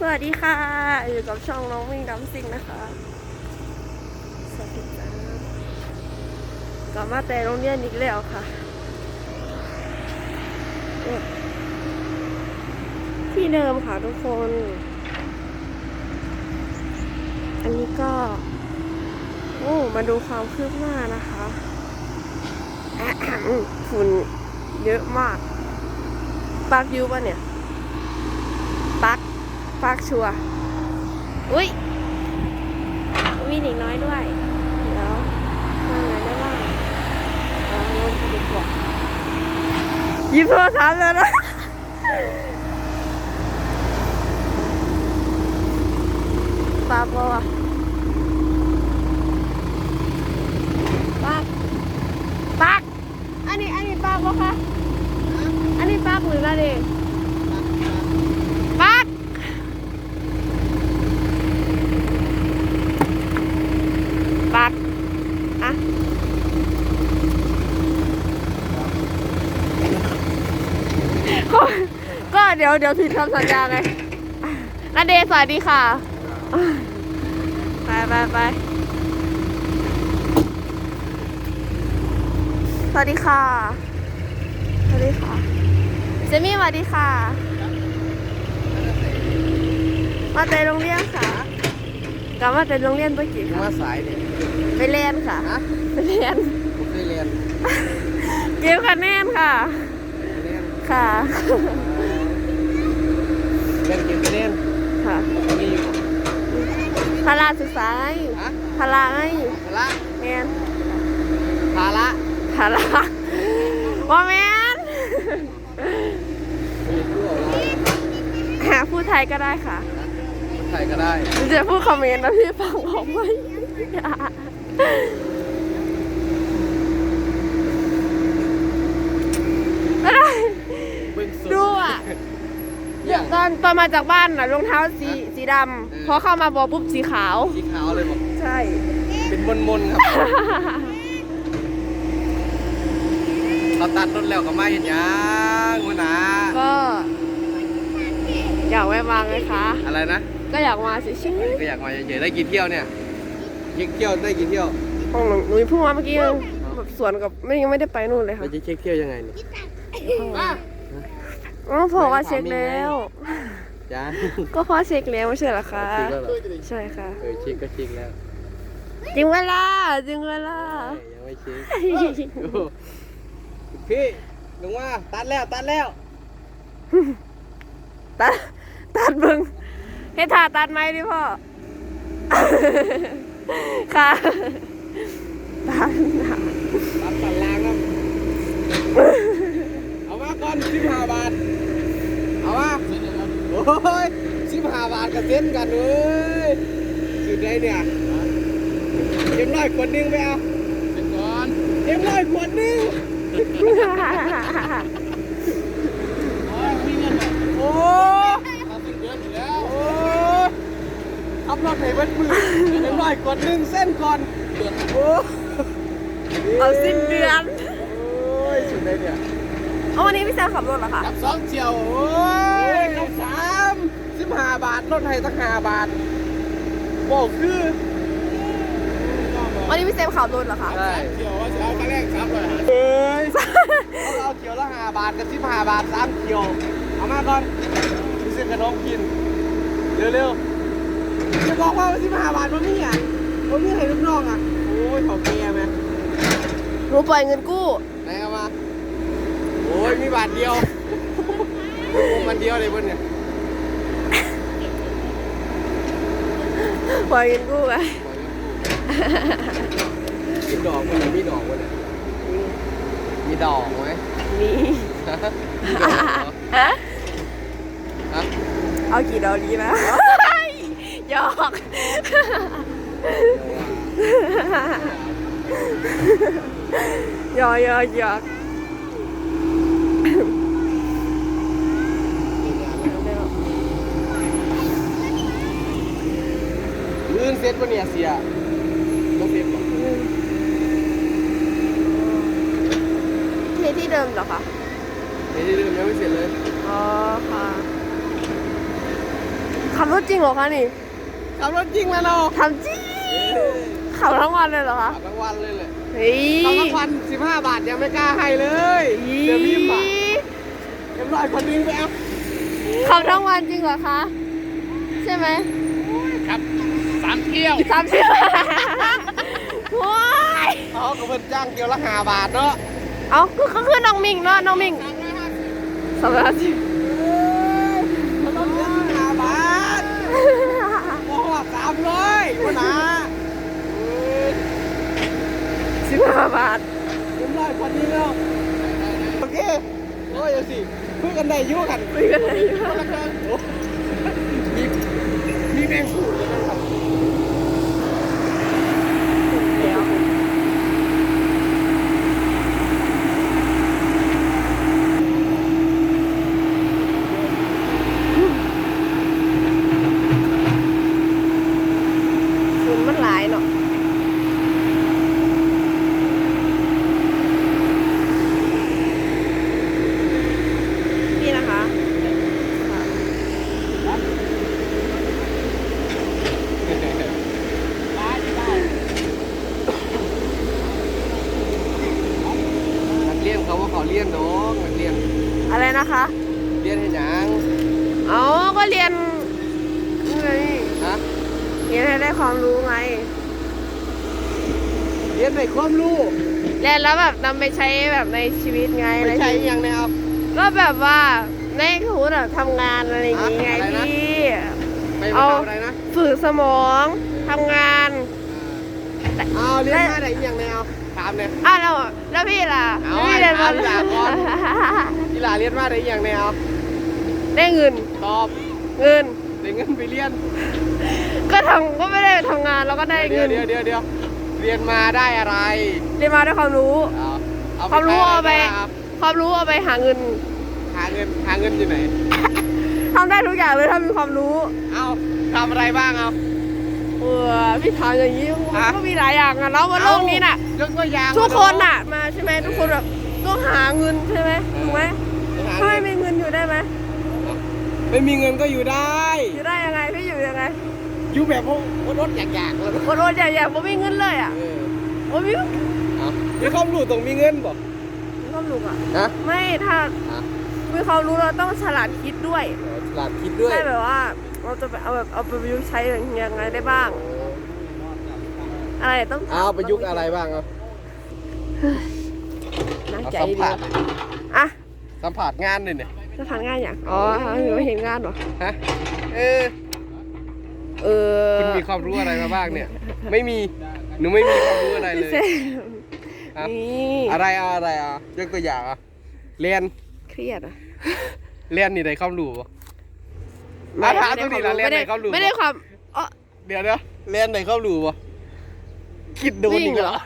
สวัสดีค่ะ อยู่กับช่องน้องวิ่งดัมซิงนะคะ สวัสดีจ้ากลับมาแต่โรงเรียนอีกแล้วค่ะ ที่เดิมค่ะทุกคน อันนี้ก็ โอ้ มาดูความคืบหน้านะคะอะแอะฝุ่นเยอะมากปาร์คยูป่ะเนี่ยปา ร์คปาร์คชัวร์อุ้ยมีเด็กน้อยด้วย เดี๋ยวมาไหนได้บ้างเอาลงไปดีกว่าหยิบโทรศัพท์แล้วนะปาร์คปะวะปาร์คปาร์คอันนี้ อันนี้ปาร์คปะคะ อันนี้ปาร์คหรืออะไรเด็กปาร์คปาร์คอะก็ก็ เดี๋ยวเดี๋ยวผิดคำสัญญาไงนาเดชน์สวัสดีค่ะ ไปไปไปสวัสดีค่ะ สวัสดีค่ะ เจมี่สวัสดีค่ะ มาแต่โรงเรียนค่ะกลับมาแต่โรงเรียนเมื่อกี้ยังค่ะมาสายเนี่ยไปเรียนค่ะ ฮะไปเรียน ผมเคยเรียนเก็บคะแนนค่ะ เรียนค่ะ เรียนเกี่ยวกับเรียนค่ะมีอยู่พาราศึกษาไงฮะพาราไงภาระแมนภาระพาราว่าแมนมีตัวอะไรหาพูดไทยก็ได้ค่ะใครก็ได้ จะพูดคอมเมนต์นะพี่ฟังผมไหมไม่ได้ เบิ้งสุด ดูอะ อย่างตอนตอนมาจากบ้านน่ะรองเท้าสีสีดเออำพอเข้ามาบอปุ๊บสีขาว สีขาวเลยบอกใช่ เป็นมนมนๆครับเราตัดรถแล้วก็มาเห็นยังวะนะก็อยากแวะมาไงคะ อะไรนะ ก็อยากมาเฉยก็อยากมาเฉยๆได้กี่เที่ยวเนี่ยยิงเที่ยวได้กี่เที่ยวๆของหนูหนูเพิ่งมาเมื่อกี้เองแบบสวนกับไม่ยังไม่ได้ไปนู่นเลยเราค่ะจะเช็คเที่ยวยังไงเนี่ยอ๋ อพอว่าเช็คแล้ว จ้าก็พอเช็คแล้วไม่ใช่เหรอคะเช็คแล้วเหรอใช่ค่ะเออเช็คก็เช็คแล้วจริงเวลาจริงเวลายังไม่เช็คโอ้โหพี่ลงว่าตัดแล้วตัดแล้วตัดตัดมึงให้ถ่าตัดไหมดิพ่อ ค่ะตัดหนาตัดสันล่างครับ เอามาก่อนสิบห้าบาทเอามาโอ้ ยสิบห้าบาทกับเส้นกันเว้ยสุดเลยเนี่ยเอ็มร้อยขวดหนึงไปเอาเป็นก่อนเอ็มร้อยขวดหนึงโอ้โอ้ขับรถให้เบิดมือเอ็มร้อยขวดหนึงเส้นก่อนโอ้เอาสิ้นเดือน โอ้ยสุดเลยเนี่ยเอาวันนี้พี่แซมขับรถเหรอคะกับสองเที่ยวโอ้ยกับ สามสิบห้าบาทลดให้ตั้งห้าบาทโอ้คือวันนี้พี่แซมขับรถเหรอคะ ใช่เที่ยวว่าจะเอาครั้งแรกครับเลยเฮ้ยเขาเอาเที่ยวละห้าบาทกับสิบห้าบาทสามเที่ยว เอามาก่อนไปซื้อขนมกิน เร็วๆ จะบอกว่าสิบห้าบาทมันมีอะมันมีให้ลูกน้องอะ โอ้ยเขาแก่ไหมหนูปล่อยเงินกู้ ไหนเอามา โอ้ยมีบาทเดียวโอ้ มันเดียวเลยเบนเนี่ยปล่อยเงินกู้ไงมีดอกมันมีดอกมันยมีดอกไหมนี่ฮะฮะฮะเอากี่ดอกดีนะหยอกหยอกหยอกหยอก ลื่นเซ็ตปะเนี่ยเสียต้องเซ็ตก่อนที่ที่เดิมเหรอคะเดี๋ยวที่ลืมยังไม่เสร็จเลยอ๋อค่ะขับรถจริงเหรอคะนี่ขับรถจริงมาเนาะทำจริงขับทั้งวันเลยเหรอคะขับทั้งวันเลยเลยเฮ้ยขับทั้งวันสิบห้าบาทยังไม่กล้าให้เลยเดี๋ยวรีบอะเรียบร้อยคนนึงไปเอาขับทั้งวันจริงเหรอคะ ใช่ไหมครับ สามเที่ยวสามสิบว้ายเขาก็เป็นจ้างเที่ยวละห้าบาทเนาะเอาคือเขาคือน้องมิงเนาะน้องมิงสามร้อยห้าสิบเขาต้องเที่ยวห้าบาทโอ้โหสามร้อยวะนะเอ้ยสิบห้าบาทเรียบร้อยคนนี้แล้วโอเคโอ้ยเอาสิคุยกันได้อยุ่กันคุยกันเลยคนละกันโอ้มีมีแมงคู่เลยนะครับ เดี๋ยว ฝุ่นมันหลายเนาะ นี่นะคะค่ะ นักเรียนเขาว่าเขาเรี ยนน้องนักเรียนอะไรนะคะ เรียนให้หยังเอาก็เรียนไงฮะเรียนให้ได้ความรู้ไง เรียนในความรู้เรียนแล้วแบบนำไปใช้แบบในชีวิตไงไม่ใช่ในชีวิตอยังแนวก็แบบว่าในสมมติแบบทำงานอะไรอย่างงี้ไงอะอะไรนะ พี่ไม่เอาไม่ทำอะไรนะ ฝึกสมองทำงาน เอาเรียนมาได้อหย่างแนวถามเนี่ยอะแล้วแล้วพี่ล่ะเอาแล้วพี่เรียนให้มาถามก่อนกีฬาเรียนมาได้อหย่างแนวได้เงินตอบเงินได้เงินไปเรียน ก็ทำก็ไม่ได้ทำงานแล้วก็ได้เดี๋เงิยวนเดี๋ยวเดี๋ยวเดี๋ยวเรียนมาได้อะไร เรียนมาได้ความรู้เอาเอาความรู้เอาไปใช้ะรบ้งความรู้เอาไปหาเงิน หาเงินหาเงินอยู่ไหนทำได้ทุกอย่างเลยถ้ามีความรู้ เอาทำอะไรบ้างเอาเออพี่ถามอย่างนี้มันฮะก็มีหลายอย่างอะเนาะบนโลกนี้น่ะ ยกตัวอย่างทุกคนน่ะ มาใช่ไหมทุกคนแบบต้องหาเงินใช่ไหมถูกไหมหาถ้าเงิไม่นมีเงินอยู่ได้ไหมไม่มีเงินก็อยู่ได้ อยู่ได้ยังไงพี่อยู่ยังไง อยู่แบบพวกรถอยากๆแล้วโอนโอนใหญ่ๆผมมีเงินเลยอะเออโอ้ยมีเอามีความรู้ต้องมีเงินบ่มีความรู้อะฮะไม่ถ้าฮะมีความรู้เราต้องฉลาดคิดด้วย ฉลาดคิดด้วยใช่แบบว่า เราจะไปเอาแบบเอาไปประยุกต์ใช้ยังไงได้บ้าง อะไรต้องถมเอาประยุกต์อะไรบ้างเอาน่าเอาใจสัมดีผัสอะสัมผัสงานเลยเนี่ยจะผ่านงานอย่างอ๋อหนูไม่เห็นงานเหรอฮะเออเออคุณมีความรู้อะไรมาบ้างเนี่ย ไม่มีหนูไม่มีความรู้อะไรเลยเซ่ครับนี่อะไรเอาอะไรเอายกตัวอย่างเอาเรียนเครียดอะ เรียนนี่ได้ความรู้ บ่มาถามตรงนี้ละเรียนไหนความรู้ ไม่ได้ความอ๋อเดี๋ยวเดี๋ยวเรียนไหนความรู้บ่คิดดูวิ่งนี่เหรอ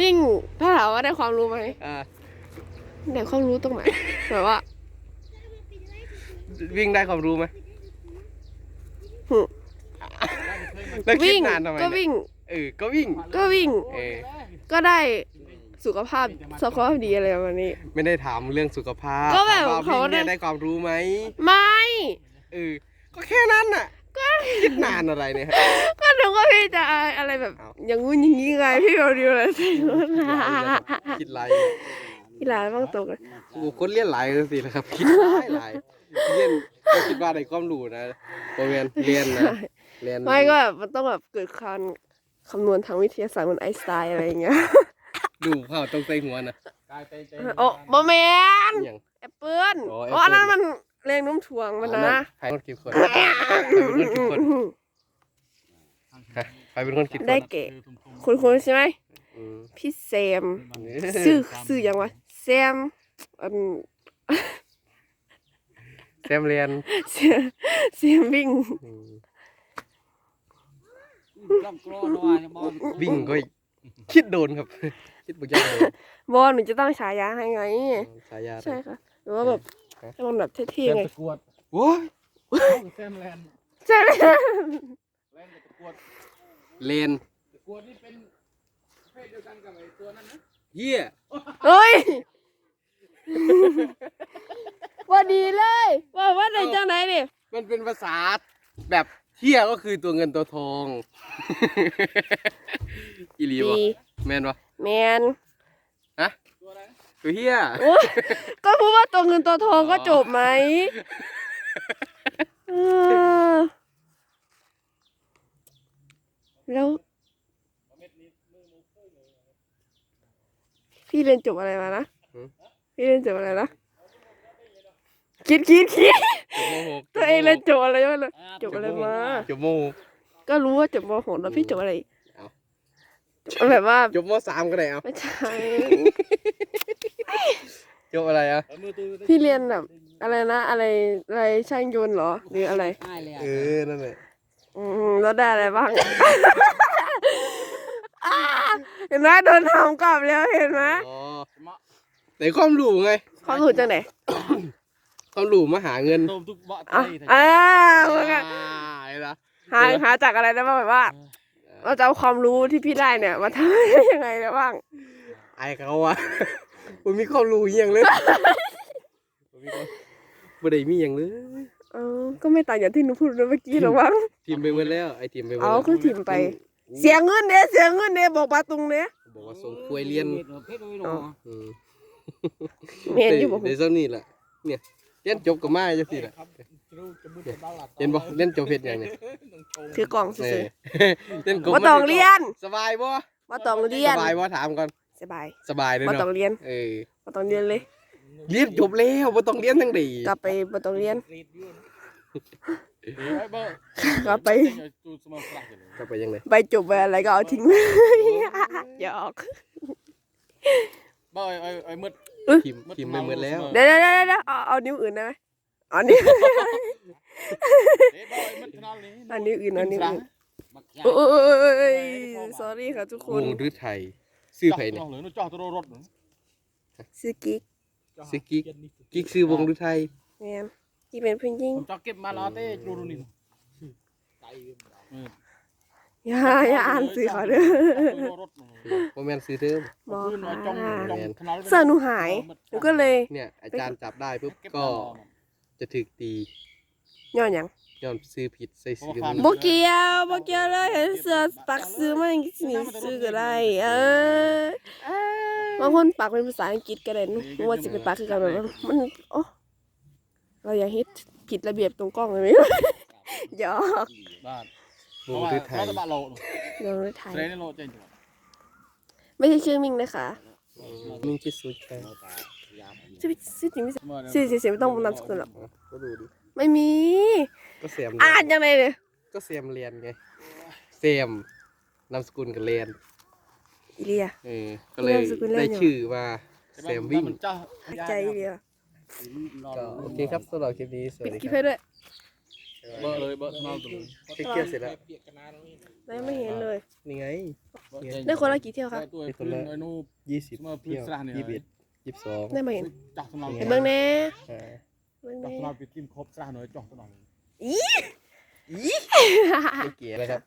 วิ่งถ้าถามว่าได้ความรู้ไหมอ่าได้ความรู้ตรงไหนแบบว่าวิ่งได้ความรู้ไหมหึแล้วคิดวิ่งนานทำไมก็เนี่ยวิ่ง เออก็วิ่ง ก็วิ่งเออก็ได้สุขภาพสุขภาพดีอะไรประมาณนี้ ไม่ได้ถามเรื่องสุขภาพก็แบบถมว่าเขาวิ่งเนี่ยได้ ได้ความรู้ไหมไม่ เออ ก็แค่นั้นน่ะก็คิดนานอะไรเนี่ยก็นึกว่าพี่จะอะไรแบบ เอาอย่างงู้นอย่างนี้ไงพี่เราดีเลยใช่ไหมคิดไรกีฬาบ้างตกเลยโอ้คนเรียนหลายสินะครับ คิดหลายหลายเรียนก็คิดว่าได้ความรู้นะโรงเรียนเรียนนะเรียนไม่ก็แบบมันต้องแบบเกิดการคำนวณทางวิทยาศาสตร์เหมือนไอน์สไตน์อะไรอย่างเงี้ยดูเข้าตรงใจหัวนะโอ้บอแมนอย่าง แอปเปิ้ลอ๋ออ๋อแอปเปิ้ลอันนั้นมัน แรงโน้มถ่วงมันนะ ใครเป็นคนคิดคนใครเป็นคนคิดคนฮะใครเป็นคนคิดคนได้เก๋คุณคุณใช่ไหมอืมพี่แซมชื่อชื่อยังวะแซมอันแซมเรียนแซมแซมวิ่งอืมรอบกรอนัวจะมองวิ่งก็คิดโดนครับ คิดบุญยากโดนบอลหนูจะตั้งฉายาให้ไงสายยาใช่ค่ะหรือว่าแบบ ให้มันแบบเท่ๆไงตะกรวดโอ้ยแซมแลนด์ใช่ไหมแลนด์กับตะกรวดเลนตะกรวดนี่เป็นเพศเดียวกันกับไอ้ตัวนั้นนะเหี้ยเฮ้ยว่าดีเลย ว่าว่าไหนจังไหนนี่มันเป็นภาษาแบบเที่ยก็คือตัวเงินตัวทอง อีหลีดีวะแมนวะแมนฮะตัว เฮียโอ้ยก็พูดว่าตัวเงินตัวทองก็จบไหมเออแล้ว พี่เรียนจบอะไรมานะพี่เรียนจบอะไรนะคิดคิดคิดจบโมหกตัวเองเรียนจบอะไรมาเลย จบอะไรมา จบโมหก ก็รู้ว่าจบมหกแล้วพี่จบอะไรอีกเอ้าจบแบบว่าจบมสามก็ได้เอาไม่ใช่ จบอะไรอะพี่เรียนแบบอะไรนะ อะไรอะไรช่างยนต์เหรอหรืออะไรเออนั่นแหละอืมแล้วได้อะไรบ้างอ่าเห็นไหมโดนทำกลับแล้วเห็นไหมอ๋อแต่ความรู้ไงความรู้จังไหนความรู้มาหาเงินตบทุกเบาะอะไทยอ่าอ่าเหมือนกันเห็นปะหาหาจากอะไรได้บ้างแบบว่าเราจะเอาความรู้ที่พี่ได้เนี่ยมาทำได้ยังไงได้บ้างไอเขาอะ ผมมีความรู้อหย่างเลยผมมีความบ่ได้มีอย่างเลยเออก็ไม่ต่างจากที่หนูพูดเมื่อกี้หรอกว่า ทีมไปหมดแล้วไอทีมไปหมดเอาแล้วคือถิ่มไป เสียเงินเนี่ยเสียเงินเนี่ยบอกมาตรงเนี่ยบอกว่าส่งคุยเรียนอ๋ออืมเมียนอยู่บอกในซ้ำนี่แหละเนี่ยเรียนจบกับมาจังซี่แหละเห็นบ่เรียนจบเฮ็ดหยังเนี่ยถือกล่องเอซื้ออเรียนๆกบว่าต้องเรียนสบายบ่ว่าต้องเรียสนบายบ่ถามก่อน สบายสบายเลยว่าต้องเนาะเรียนเออว่าต้องเรียนเลย เรียนจบแล้วบ่ต้องเรียนทั้งดีกลับไปว่าต้องเรียนเบอร์กลับไปจูสมองกลางเลยกลับไปยังไงไปจบไปอะไรก็เอาทิ้งเลยหยอกเบอร์ไอ้ไอ้มืดทีมทีมไปหมดแล้วเดี๋ยวเดี๋ยวเดี๋ยวเดี๋ยวเอาเอานิ้วอื่นได้ไหมเอานิ้วเอ้เบอร์ไอ้มืดขนาดนี้เอานิ้วอื่นเอานิ้วอื่นมักโอ้ยโอ้ยโอ้ยโอ้ย sorry ค่ะทุกควนงฤทัย ชื่อไผเนี่ยหรือจ่อตัวรถซื้อกิ๊กซื้อกิ๊กกิ๊กซื้อวงฤทัยแมนที่เป็นผู้หญิงผมจ่อเก็บมาแล้วเต้จูรุนี่อย่าอย่าอ่านสื่อเขาเด้อรถบ่แม่นซื้อเทิมหมอขึ้นมาจ้องค่ะจ้องขนาดเสื้อหนูหายหนูก็เลย เนี่ยอาจารย์จับได้ปุ๊บก็จะถูกตีย้อนหยัง ย้อนซื้อผิดใส่ซื้อบ่เกี่ยวบ่เกี่ยวเลยเห็นเสื้อปักซื้อมาอย่างนี้ซื้อก็ได้เออบางคนปักเป็นภาษาอังกฤษก็ได้หนูว่าสิไปปักคือกันแบบว่ามันโอ้เราอย่าเฮ็ดผิดระเบียบตรงกล้องเลยไหมหยอกบ้านวงฤทัยเราจะบ้าโลลองเลยถ่ายเทรนนี่โลเจนอยู่ไม่ใช่ชื่อมิงนะคะมิ่งที่สุดแค่ชื่อชื่อจริงไม่ใช่ชื่อเสียไม่ต้องนามสกุลหรอกก็ดูดิ ไม่มี ก็แซมอ่านยังไงเลยก็แซมเรียนไงแซมนามสกุลกับเรียนอีเลีย เออก็เลยนามสกุลเรียน ได้เหรอชื่อว่าแซมวิ่งจ้าใจอีเลียก็โอเคครับสำหรับคลิปนี้สวัปิสดดีคลิปคให้รับด้วยเบอร์เลยเบอร์สมองตัวเช็คเกียร์เสร็จแล้วไม่ไม่เห็นเลย นี่ไง ได้คนละกี่เที่ยวคะตัวพื้นไอ้นู่ยี่สิบสมมุติเที่ยวพื้นสระเนี่ยยี่สิบเอ็ดยี่สิบสองได้มาเห็นจ้าสมองเห็นเบิ่งแน่ อ่า เบิ่งจ้าแน่สมองไปกินครบสระหน่อยจ้าสมองอีไม่เกี่ยวนะครับ